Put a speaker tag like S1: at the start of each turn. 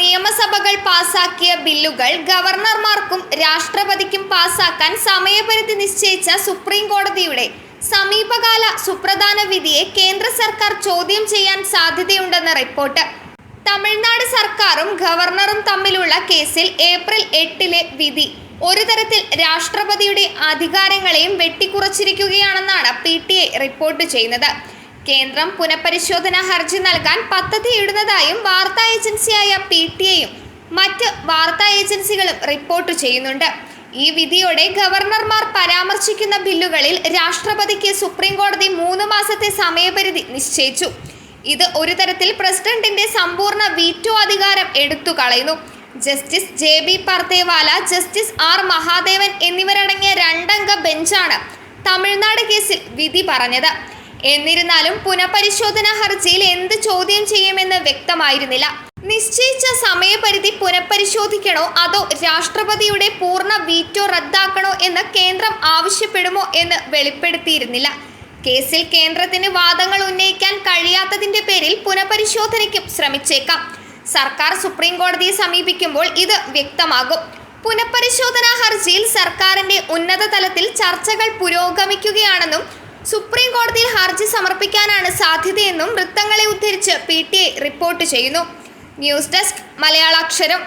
S1: നിയമസഭകൾ പാസാക്കിയ ബില്ലുകൾ ഗവർണർമാർക്കും രാഷ്ട്രപതിക്കും പാസാക്കാൻ സമയപരിധി നിശ്ചയിച്ച സുപ്രീം കോടതിയുടെ സമീപകാല സുപ്രധാന വിധിയെ കേന്ദ്ര സർക്കാർ ചോദ്യം ചെയ്യാൻ സാധ്യതയുണ്ടെന്ന റിപ്പോർട്ട്. തമിഴ്നാട് സർക്കാരും ഗവർണറും തമ്മിലുള്ള കേസിൽ ഏപ്രിൽ എട്ടിലെ വിധി. ഒരു തരത്തിൽ രാഷ്ട്രപതിയുടെ അധികാരങ്ങളെയും വെട്ടിക്കുറച്ചിരിക്കുകയാണെന്നാണ് പി റിപ്പോർട്ട് ചെയ്യുന്നത്. കേന്ദ്രം പുനഃപരിശോധനാ ഹർജി നൽകാൻ പദ്ധതിയിടുന്നതായും വാർത്താ ഏജൻസിയായ പി ടി ഐയും മറ്റ് വാർത്താ ഏജൻസികളും റിപ്പോർട്ട് ചെയ്യുന്നുണ്ട്. ഈ വിധിയോടെ ഗവർണർമാർ പരാമർശിക്കുന്ന ബില്ലുകളിൽ രാഷ്ട്രപതിക്ക് സുപ്രീം കോടതി മൂന്ന് മാസത്തെ സമയപരിധി നിശ്ചയിച്ചു. ഇത് ഒരു തരത്തിൽ പ്രസിഡന്റിന്റെ സമ്പൂർണ വീറ്റോ അധികാരം എടുത്തു കളയുന്നു. Justice J B Pardiwala justice R Mahadevan എന്നിവരടങ്ങിയ രണ്ടംഗ ബെഞ്ചാണ് തമിഴ്നാട് കേസിൽ വിധി പറഞ്ഞത്. എന്നിരുന്നാലും പുനഃപരിശോധനാ ഹർജിയിൽ എന്ത് ചോദ്യം ചെയ്യുമെന്ന് വ്യക്തമായിരുന്നില്ല. നിശ്ചയിച്ച സമയപരിധി പുനഃപരിശോധിക്കണോ അതോ രാഷ്ട്രപതിയുടെ പൂർണ വീറ്റോ റദ്ദാക്കണോ എന്ന് കേന്ദ്രം ആവശ്യപ്പെടുമോ എന്ന് വെളിപ്പെടുത്തിയിരുന്നില്ല. കേസിൽ കേന്ദ്രത്തിന് വാദങ്ങൾ ഉന്നയിക്കാൻ കഴിയാത്തതിന്റെ പേരിൽ പുനഃപരിശോധനയ്ക്കും ശ്രമിച്ചേക്കാം. സർക്കാർ സുപ്രീം കോടതിയെ സമീപിക്കുമ്പോൾ ഇത് വ്യക്തമാകും. പുനഃപരിശോധനാ ഹർജിയിൽ സർക്കാരിന്റെ ഉന്നത തലത്തിൽ ചർച്ചകൾ പുരോഗമിക്കുകയാണെന്നും സുപ്രീം കോടതിയിൽ ഹർജി സമർപ്പിക്കാനാണ് സാധ്യതയെന്നും വൃത്തങ്ങളെ ഉദ്ധരിച്ച് പി ടി ഐ റിപ്പോർട്ട് ചെയ്യുന്നു. News desk Malayalaksharam.